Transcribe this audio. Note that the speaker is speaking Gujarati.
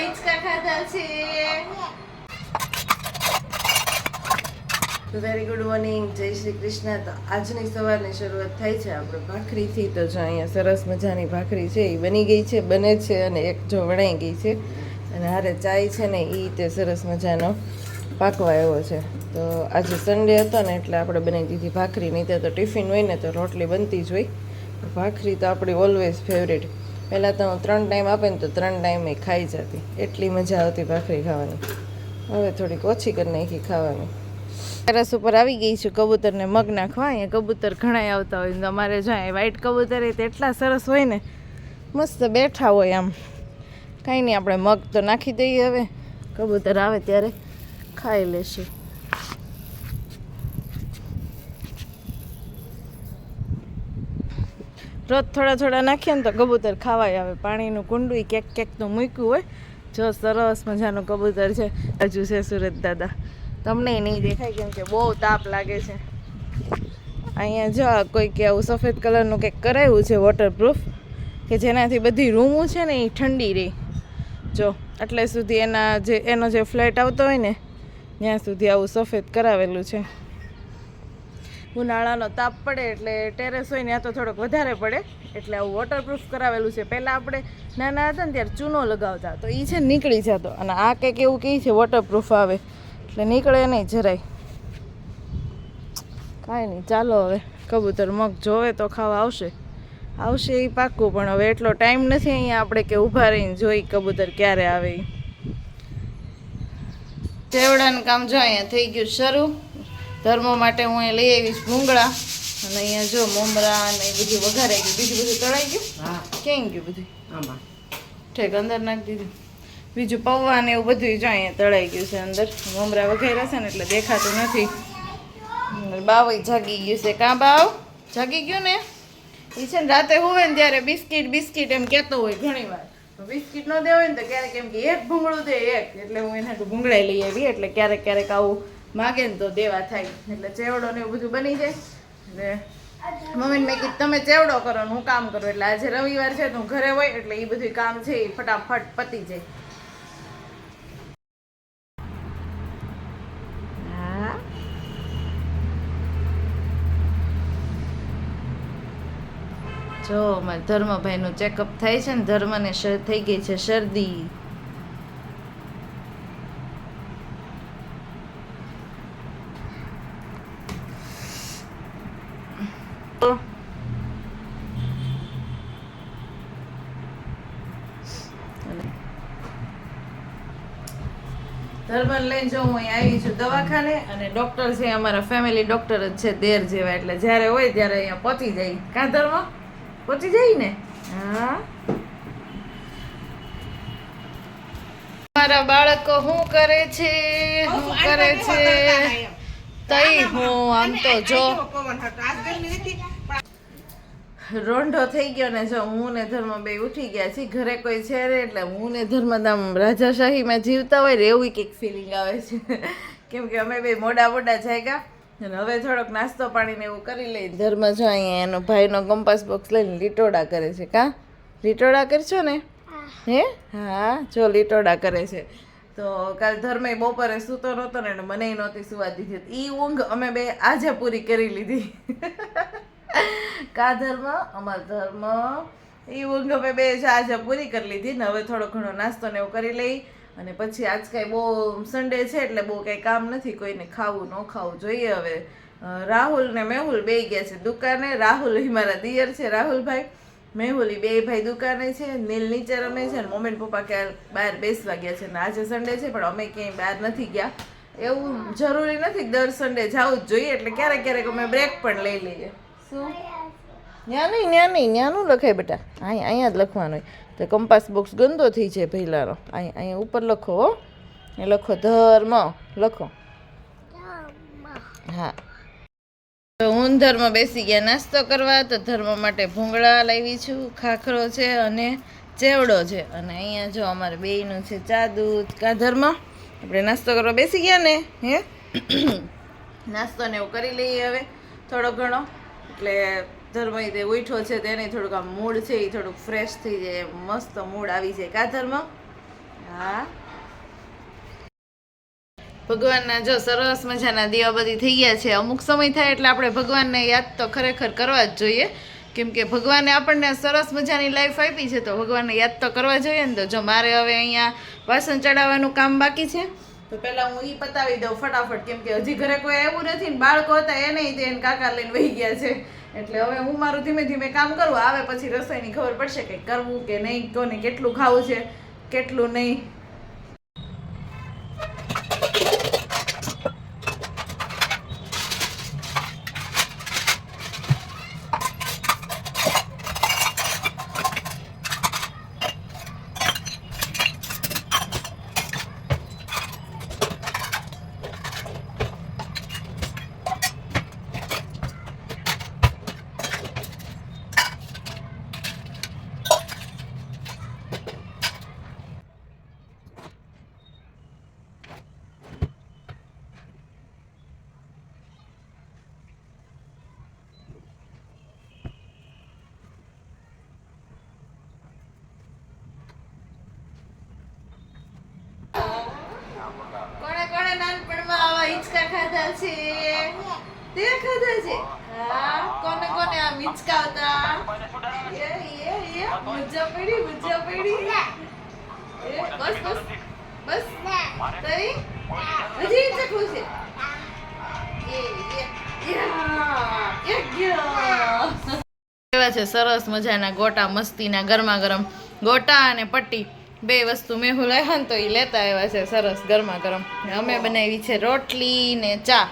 હિંચકા ખાધા છે વેરી ગુડ મોર્નિંગ જય શ્રી કૃષ્ણ. તો આજની સવારની શરૂઆત થાય છે આપણે ભાખરીથી. તો જો અહીંયા સરસ મજાની ભાખરી છે, એ બની ગઈ છે, બને છે અને એક જો વણાઈ ગઈ છે. અને હારે ચાય છે ને એ તે સરસ મજાનો પાકવા આવ્યો છે. તો આજે સન્ડે હતો ને, એટલે આપણે બનાવી દીધી ભાખરી. નહીં તો ટિફિન હોય ને, તો રોટલી બનતી જ હોય. ભાખરી તો આપણી ઓલવેઝ ફેવરેટ પહેલાં તો ત્રણ ટાઈમ આપે ને તો ત્રણ ટાઈમ એ ખાઈ જતી. એટલી મજા આવતી ભાખરી ખાવાની. હવે થોડીક ઓછી કરી નાખી ખાવાની. ટેરેસ ઉપર આવી ગઈ છું કબૂતરને મગ નાખવા. અહીંયા કબૂતર ઘણા આવતા હોય અમારે જો અહીં વ્હાઈટ કબૂતર એ તો એટલા સરસ હોય ને. મસ્ત બેઠા હોય આમ. કાંઈ નહીં, આપણે મગ તો નાખી દઈએ હવે. કબૂતર આવે ત્યારે ખાઈ લેશે. રોજ થોડા થોડા નાખીએ ને તો કબૂતર ખાવાય આવે. પાણીનું કુંડું ક્યાંક ક્યાંક તો મૂક્યું હોય. જો સરસ મજાનું કબૂતર છે. હજુ છે સુરત દાદા. તમને નહીં દેખાય કેમ કે બહુ તાપ લાગે છે. અહીંયા જો કોઈ કે આવું સફેદ કલરનું કંઈક કરાવ્યું છે વોટરપ્રૂફ કે જેનાથી બધી રૂમો છે ને એ ઠંડી રહી. જો એટલે સુધી એના જે, એનો જે ફ્લેટ આવતો હોય ને, ત્યાં સુધી આવું સફેદ કરાવેલું છે. ઉનાળાનો તાપ પડે એટલે ટેરેસ હોય ને ત્યાં તો થોડોક વધારે પડે. એટલે આવું વોટરપ્રૂફ કરાવેલું છે. પહેલાં આપણે નાના હતા ને ત્યારે ચૂનો લગાવતા. તો એ છે નીકળી જતો. અને આ કંઈક એવું કહે છે વોટરપ્રૂફ આવે. એટલે નીકળે નહીં જરાય. કાંઈ નહીં, ચાલો હવે. કબૂતર મગ જોવે તો ખાવા આવશે. આવશે એ પાક્કું, પણ હવે એટલો ટાઈમ નથી અહીંયા આપણે કે ઊભા રહીને જોઈ કબૂતર ક્યારે આવે એ ચેવડાનું કામ જો અહીંયા થઈ ગયું શરૂ. ધર્મો માટે હું એ લઈ આવીશ ભૂંગળા. અને અહીંયા જો મમરા ને એ બધું વઘારાઈ ગયું. બીજું બધું તળાઈ ગયું? કેમ ગયું બધું? આમાં. ઠેક અંદર નાખી દીધું. બીજું પૌવા ને એવું બધું જો અહીંયા તળાઈ ગયું છે અંદર. મમરા વઘાર્યા છે ને એટલે દેખાતું નથી. બાવ જાગી ગયું છે. કાં બાવ? જાગી ગયું ને? એ છે ને રાતે હોવે ને ત્યારે બિસ્કિટ બિસ્કિટ એમ કહેતો હોય ઘણી વાર. બિસ્કિટ ન દેવા હોય ને તો ક્યારેક એમ કે એક ભૂંગળું દે એક. એટલે હું એના ભૂંગળાઈ લઈ આવી. એટલે ક્યારેક ક્યારેક આવું માગે ને તો દેવા થાય. એટલે ચેવડો ને એવું બધું બની જાય. એટલે મેં કીધું, તમે ચેવડો કરો હું કામ કરું. એટલે આજે રવિવાર છે હું ઘરે હોય એટલે એ બધું કામ છે એ ફટાફટ પતી જાય. જો અમારે ધર્મભાઈનું ચેકઅપ થાય છે ને, ધર્મને થઈ ગઈ છે શરદી. ધર્મન લઈને જો હું અહીં આવી છું દવાખાને અને ડૉક્ટર છે અમારા ફેમિલી ડૉક્ટર જ છે દેર જેવા. એટલે જ્યારે હોય ત્યારે અહીંયા પહોંચી જાય. કાં ધર્મ? પહોંચી જાય ને? હા. મારા બાળકો શું કરે છે? શું કરે છે? તઈ હું આમ તો જો. રોંઢો થઈ ગયો ને જો હું ને ધર્મ બે ઉઠી ગયા છીએ. ઘરે કોઈ છે ને એટલે હું ને ધર્મ આમ રાજાશાહીમાં જીવતા હોય ને એવું કંઈક ફિલિંગ આવે છે. કેમ કે અમે બે મોડા મોડા જાગ્યા અને હવે થોડોક નાસ્તો પાણીને એવું કરી લઈ. ધર્મ જો અહીંયા એનો ભાઈનો કંપાસ બોક્સ લઈને લીટોડા કરે છે. કા? લીટોડા કરશો ને? હે. હા? જો લીટોડા કરે છે. તો કાલ ધર્મે બપોરે સૂતો નહોતો ને મને નહોતી સુવા દીધી એ ઊંઘ અમે બે આજે પૂરી કરી લીધી. કા ધર્મ? અમાર ધર્મ. એ ઊંઘ અમે બે આજે પૂરી કરી લીધી ને હવે થોડો ઘણો નાસ્તો ને એવું કરી લઈ. અને પછી આજ કાંઈ બહુ સન્ડે છે એટલે બહુ કાંઈ કામ નથી, કોઈને ખાવું, ન ખાવું જોઈએ હવે. રાહુલ ને મેહુલ બે ગયા છે દુકાને. રાહુલ એ મારા દિયર છે, રાહુલભાઈ. મેહુલ બે ભાઈ દુકાને છે, નીલ નીચે રમે છે ને મમ્મી પપ્પા ક્યાં બહાર બેસવા ગયા છે. ને આજે સન્ડે છે, પણ અમે ક્યાંય બહાર નથી ગયા. એવું જરૂરી નથી દર સન્ડે જવું જ જોઈએ, એટલે ક્યારેક ક્યારેક અમે બ્રેક પણ લઈ લઈએ. શું? ત્યાં નહીં ત્યાં નહીં ત્યાંનું લખાય બેટા. અહીં અહીંયા જ લખવાનું હોય. તો કંપાસ બોક્સ ગંદો થઈ જાય પહેલાંનો. અહીંયા અહીંયા ઉપર લખો હો. એ લખો ધર્મ. લખો. હા. તો હું ધર્મ બેસી ગયા નાસ્તો કરવા તો ધર્મ માટે ભૂંગળા લાવી છું. ખાખરો છે અને ચેવડો છે. અને અહીંયા જો અમારે બેયનું છે ચા દૂધ કા ધર્મ? આપણે નાસ્તો કરવા બેસી ગયા ને હે? નાસ્તો ને એવું કરી લઈએ હવે. થોડો ઘણો. એટલે ધર્મ તે ઉઠો છે તેને થોડુંક આમ મૂડ છે, એ થોડુંક ફ્રેશ થઈ જાય, મસ્ત મૂડ આવી જાય. કા ધર્મ? હા. ભગવાનના જો સરસ મજાના દીવાબત્તી થઈ ગયા છે. અમુક સમય થાય એટલે આપણે ભગવાનને યાદ તો ખરેખર કરવા જ જોઈએ. કેમ કે ભગવાને આપણને સરસ મજાની લાઈફ આપી છે, તો ભગવાનને યાદ તો કરવા જોઈએ ને તો જો મારે હવે અહીંયા વાસણ ચડાવવાનું કામ બાકી છે? તો પહેલા હું ઈ પતાવી દઉં ફટાફટ, કેમ કે હજી ઘરે કોઈ આવ્યું નથી બાળકો હતા એ નહીં તે કાકા લઈને વહી ગયા છે. એટલે હવે હું મારું ધીમે ધીમે કામ કરું, આવે પછી રસોઈની ખબર પડશે કે કરવું કે નહીં, કોને કેટલું ખાવું છે, કેટલું નહીં. હિંચકા ખાધા છે. તે ખાધા છે. હા કોને કોને આમ હિંચકાવતા એ એ એ મજા પડી મજા પડી. એ, બસ બસ બસ. તઈ હજી હિંચકવું છે. એ એ એવા છે? સરસ મજાના ગોટા મસ્તીના ગરમા ગરમ ગોટા અને પટ્ટી. બે વસ્તુ મેહુલ આવ્યા ને તો એ લેતા આવ્યા છે સરસ ગરમા ગરમ. અમે બનાવી છે રોટલી ને ચા.